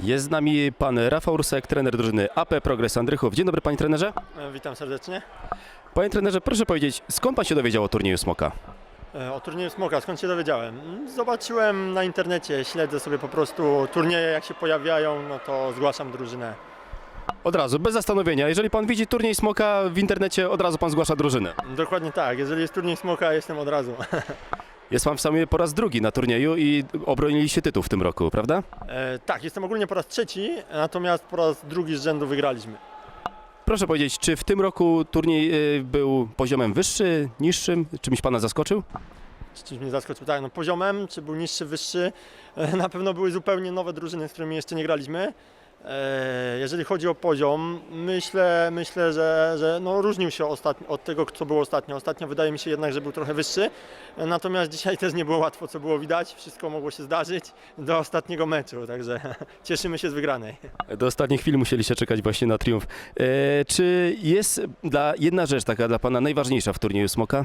Jest z nami pan Rafał Rusek, trener drużyny AP Progres Andrychów. Dzień dobry panie trenerze. E, Witam serdecznie. Panie trenerze, proszę powiedzieć, skąd pan się dowiedział o turnieju Smoka? E, O turnieju Smoka, skąd się dowiedziałem? Mm, Zobaczyłem na internecie, śledzę sobie po prostu turnieje, jak się pojawiają, no to zgłaszam drużynę. Od razu, bez zastanowienia. Jeżeli pan widzi turniej Smoka w internecie, od razu pan zgłasza drużynę. Dokładnie tak, jeżeli jest turniej Smoka, jestem od razu. Jest pan w sumie po raz drugi na turnieju i obroniliście tytuł w tym roku, prawda? E, tak, jestem ogólnie po raz trzeci, natomiast po raz drugi z rzędu wygraliśmy. Proszę powiedzieć, czy w tym roku turniej y, był poziomem wyższy, niższym? Czymś pana zaskoczył? Z czymś mnie zaskoczył, tak, no poziomem, czy był niższy, wyższy, e, na pewno były zupełnie nowe drużyny, z którymi jeszcze nie graliśmy. E, Jeżeli chodzi o poziom, myślę, myślę że, że no różnił się ostatnio, od tego, co było ostatnio. Ostatnio wydaje mi się jednak, że był trochę wyższy, natomiast dzisiaj też nie było łatwo, co było widać. Wszystko mogło się zdarzyć do ostatniego meczu, także cieszymy się z wygranej. Do ostatniej chwili musieliście czekać właśnie na triumf. E, czy jest dla, jedna rzecz taka dla pana najważniejsza w turnieju Smoka?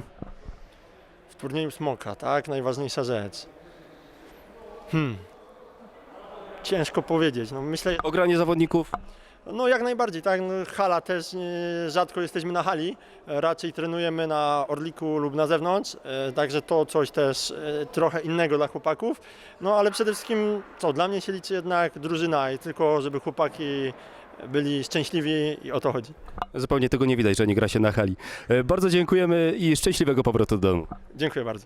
W turnieju Smoka, tak? Najważniejsza rzecz. Hmm. Ciężko powiedzieć. No myślę, Ogranie zawodników? No jak najbardziej, tak. No, hala też nie, rzadko jesteśmy na hali, e, raczej trenujemy na Orliku lub na zewnątrz, e, także to coś też e, trochę innego dla chłopaków. No ale przede wszystkim co, dla mnie się liczy jednak drużyna i tylko żeby chłopaki byli szczęśliwi i o to chodzi. Zupełnie tego nie widać, że nie gra się na hali. E, Bardzo dziękujemy i szczęśliwego powrotu do domu. Dziękuję bardzo.